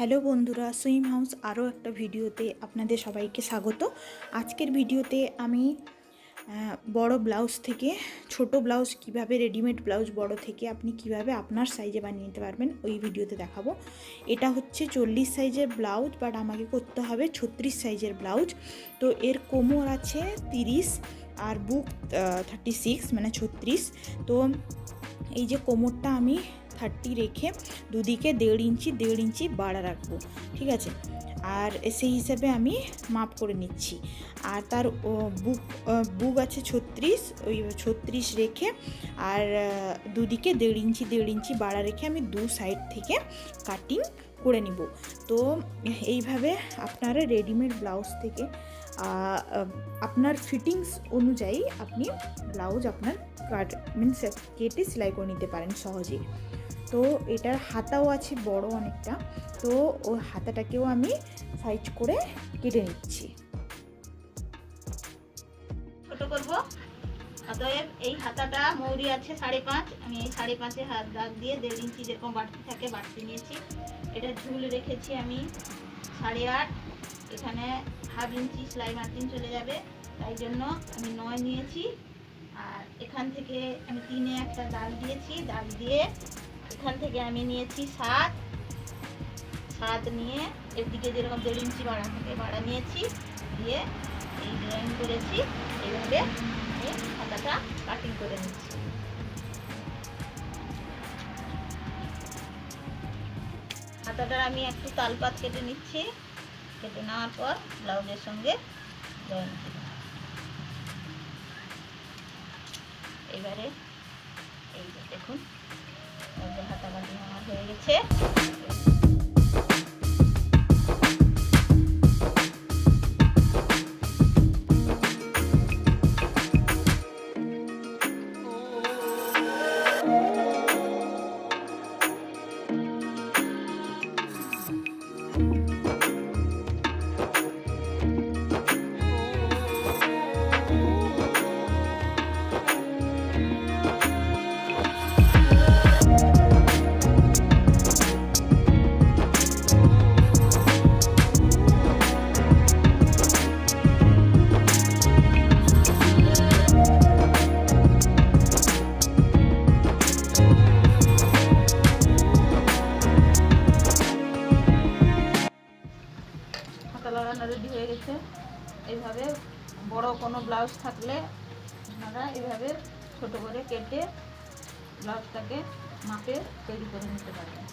Hello বন্ধুরা, swim house আরও একটা ভিডিওতে আপনাদের সবাইকে স্বাগত। আজকের ভিডিওতে আমি বড় ব্লাউজ থেকে, ছোট ব্লাউজ কীভাবে, রেডিমেড ব্লাউজ বড় থেকে আপনি কীভাবে আপনার সাইজে বানিয়ে নিতে পারবেন, ওই ভিডিওতে দেখাবো। এটা হচ্ছে চল্লিশ সাইজের ব্লাউজ বাট আমাকে করতে হবে ছত্রিশ সাইজের ব্লাউজ। তো এর কোমর আছে তিরিশ আর বুক থার্টি সিক্স মানে ছত্রিশ। তো এই যে কোমরটা আমি থার্টি রেখে দুদিকে দেড় ইঞ্চি দেড় ইঞ্চি বাড়া রাখব, ঠিক আছে? আর সেই হিসাবে আমি মাপ করে নিচ্ছি। আর তার বুক বুক আছে ছত্রিশ, ওই ছত্রিশ রেখে, আর দুদিকে দেড় ইঞ্চি দেড় ইঞ্চি বাড়া রেখে আমি দু সাইড থেকে কাটিং করে নিব। তো এইভাবে আপনারা রেডিমেড ব্লাউজ থেকে আপনার ফিটিংস অনুযায়ী আপনি ব্লাউজ আপনার কাট মিনস কেটে সেলাই করে নিতে পারেন সহজেই তো এটার হাতাও আছে বড় অনেকটা। তো ওই হাতাটাকেও আমি সাইজ করে কেটে নিচ্ছি। ছোট করব। অতএব এই হাতাটা মৌরি আছে সাড়ে পাঁচ। আমি এই সাড়ে পাঁচে হাত দাগ দিয়ে দেড় ইঞ্চি যেরকম বাড়তি থাকে বাড়তি নিয়েছি। এটা ঝুল রেখেছি আমি সাড়ে আট। এখানে হাফ ইঞ্চি সেলাই মার্জিন চলে যাবে। তাই জন্য আমি নয় নিয়েছি। আর এখান থেকে আমি তিনে একটা দাগ দিয়েছি। দাগ দিয়ে এখান থেকে আমি নিয়েছি সাত। সাত নিয়ে এর যেরকম দেড় ইঞ্চি বাড়া থাকে, বাড়া নিয়েছি। দিয়ে এই ডিজাইন করেছি। এইভাবে আমি হাতাটা কাটিং করে নিচ্ছি। হাতাটার আমি একটু তালপাত কেটে নিচ্ছি। কেটে নেওয়ার পর ব্লাউজের সঙ্গে জয়েন এবারে এই যে দেখুন হাতাবাটি আমার হয়ে গেছে। রান্না রেডি হয়ে গেছে। এইভাবে বড় কোনো ব্লাউজ থাকলে আপনারা এইভাবে ছোট করে কেটে ব্লাউজটাকে মাপে তৈরি করে নিতে পারবেন।